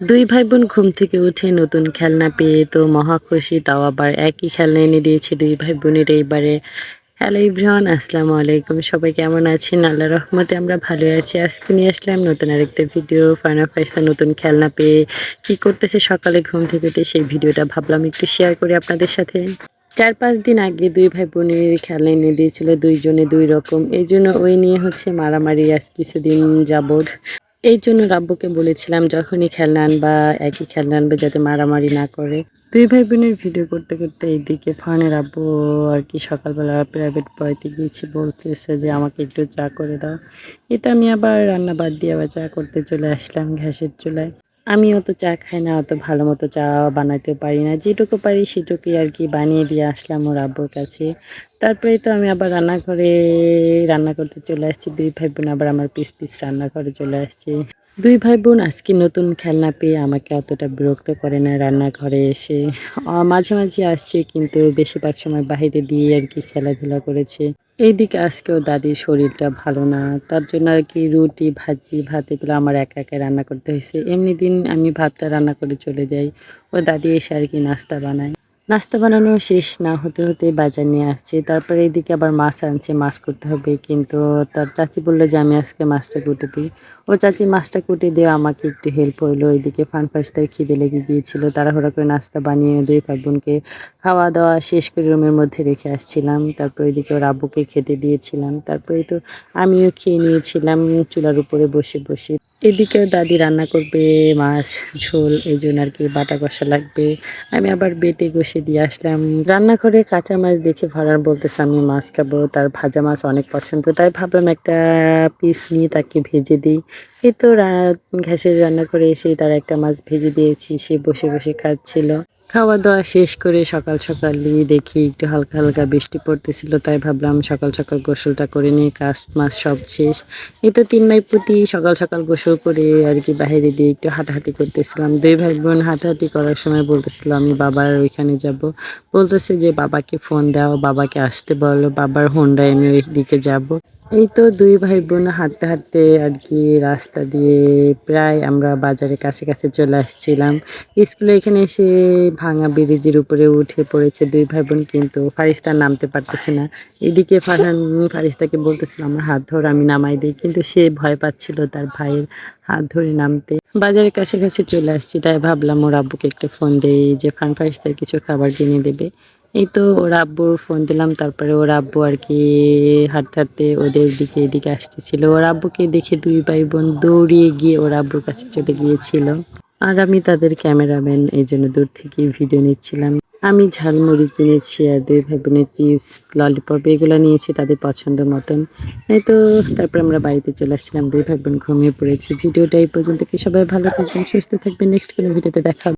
দুই ভাই বোন ঘুম থেকে উঠে নতুন খেলনা পেয়ে তো মহা খুশি, তাও আবার একই খেলনা এনে দিয়েছে দুই ভাই বোনের এইবারে। হ্যালো ইব্রাহন আসসালামু আলাইকুম। সবাই কেমন আছেন? আল্লাহ রহমতে আমরা ভালো আছি। আজকে নিয়ে আসলাম নতুন আরেকটা ভিডিও ফাইনা ফাইস্তা নতুন খেলনা পেয়ে কি করতেছে, সকালে ঘুম থেকে উঠে সেই ভিডিওটা ভাবলাম একটু শেয়ার করি আপনাদের সাথে। চার পাঁচ দিন আগে দুই ভাই বোনের খেলা এনে দিয়েছিল দুইজনে দুই রকম। এই জন্য ওই নিয়ে হচ্ছে মারামারি আজ কিছুদিন যাবৎ। এই জন্য রাব্বুকে বলেছিলাম, যখনই খেলনা আনবা, একই খেলনা আনবে যাতে মারামারি না করে। দুই ভাই বোনের ভিডিও করতে করতে এইদিকে ফানের আব্বু আর কি সকালবেলা প্রাইভেট পড়াইতে গিয়েছি বলতেছে যে, আমাকে একটু চা করে দাও। এটা আমি আবার রান্না বাদ দিয়ে আবার চা করতে চলে আসলাম গ্যাসের চুলায়। আমি অত চা খাই না, অত ভালো মতো চা বানাতে পারি না। যেটুকু পারি সেটুকুই আর কি বানিয়ে দিয়ে আসলাম ওর আব্বুর কাছে। তারপরে তো আমি আবার রান্নাঘরে, রান্না করতে চলে আসছি। দুই ভাই বোন আবার আমার পিস পিস রান্নাঘরে চলে আসছে। দুই ভাই বোন আজকে নতুন খেলনা পেয়ে আমাকে অতটা বিরক্ত করে না রান্নাঘরে এসে। মাঝে মাঝে আসছে কিন্তু বেশিরভাগ সময় বাইরে দিয়ে আর কি খেলাধুলা করেছে। এইদিকে আজকেও দাদির শরীরটা ভালো না, তার জন্য আর কি রুটি, ভাজি, ভাত এগুলো আমার একা একা রান্না করতে হয়েছে। এমনি দিন আমি ভাতটা রান্না করে চলে যাই। ও দাদি এসে আর কি নাস্তা বানায়। নাস্তা বানানো শেষ না হতে হতে বাজার নিয়ে আসছে। তারপরে এদিকে আবার মাছ আনছে, মাছ করতে হবে। কিন্তু তার চাচি বলল যে, আমি আজকে মাছটা কুটে দিই। ও চাচি মাছটা কুটে দিয়ে আমাকে একটু হেল্প হইল। ওইদিকে ফান ফাস্তায় খিদে লেগে গিয়েছিল। তাড়াহুড়া করে নাস্তা বানিয়ে দুই ভাই বোনকে খাওয়া দাওয়া শেষ করে রুমের মধ্যে রেখে আসছিলাম। তারপর ওইদিকে ওর আব্বুকে খেতে দিয়েছিলাম। তারপরে তো আমিও খেয়ে নিয়েছিলাম চুলার উপরে বসে বসে। এদিকে দাদি রান্না করবে, মাছ, ঝোল, এই জন্য আর কি বাটা কষা লাগবে। আমি আবার বেটে কষে দিয়ে আসলাম। রান্নাঘরে কাঁচা মাছ দেখে ভাড়ার বলতেছে, আমি মাছ খাব, তার ভাজা মাছ অনেক পছন্দ। তাই ভাবলাম একটা পিস নিয়ে তাকে ভেজে দিই। এই তো ঘ্যাসের রান্না করে এসে তার একটা মাছ ভেজে দিয়েছি, সে বসে বসে খাচ্ছিল। খাওয়া দাওয়া শেষ করে সকাল সকালই দেখি একটু হালকা হালকা বৃষ্টি পড়তেছিল, তাই ভাবলাম সকাল সকাল গোসলটা করে নিয়ে কাজ মাছ সব শেষ। এই তো তিন মাই প্রতি সকাল সকাল গোসল করে আর কি বাইরে দিয়ে একটু হাঁটাহাঁটি করতেছিলাম। দুই ভাই বোন হাঁটাহাঁটি করার সময় বলতেছিল, আমি বাবার ওইখানে যাব। বলতেছে যে, বাবাকে ফোন দাও, বাবাকে আসতে বলো, বাবার হোন্ডায় আমি ওই দিকে যাব। এই তো দুই ভাই বোন হাঁটতে হাঁটতে আর কি রাস্তা দিয়ে প্রায় আমরা বাজারের কাছে কাছে চলে আসছিলাম। স্কুলে এখানে এসে ভাঙা ব্রিজের উপরে উঠে পড়েছে দুই ভাই বোন কিন্তু ফারিস্তা নামতে পারতেছে না। এদিকে ফারহান, ফারিস্তাকে বলতেছিল, আমার হাত ধর, আমি নামাই দিই। কিন্তু সে ভয় পাচ্ছিল তার ভাইয়ের হাত ধরে নামতে। বাজারের কাছে কাছে চলে আসছি, তাই ভাবলাম ওর আব্বুকে একটা ফোন দেই, যে ফান ফারিস্তার কিছু খাবার কিনে দেবে। এই তো ওর আব্বুর ফোন দিলাম, তারপরে ওর আব্বু আর কি হাঁটতে হাঁটতে ওদের দিকে এদিকে আসতেছিল। ওর আব্বুকে দেখে দুই ভাই বোন দৌড়িয়ে গিয়ে ওর আব্বুর কাছে চলে গিয়েছিল। আর আমি তাদের ক্যামেরাম্যান, এই জন্য দূর থেকে ভিডিও নিচ্ছিলাম। আমি ঝালমুড়ি কিনেছি আর দুই ভাই বোনের চিপস, ললিপপ, এগুলো নিয়েছি তাদের পছন্দ মতন। এই তো, তারপর আমরা বাড়িতে চলে আসছিলাম, দুই ভাই বোন ঘুমিয়ে পড়েছি। ভিডিওটা এই পর্যন্ত কি সবাই ভালো থাকবেন, সুস্থ থাকবেন। নেক্সট কোনো ভিডিওতে দেখা।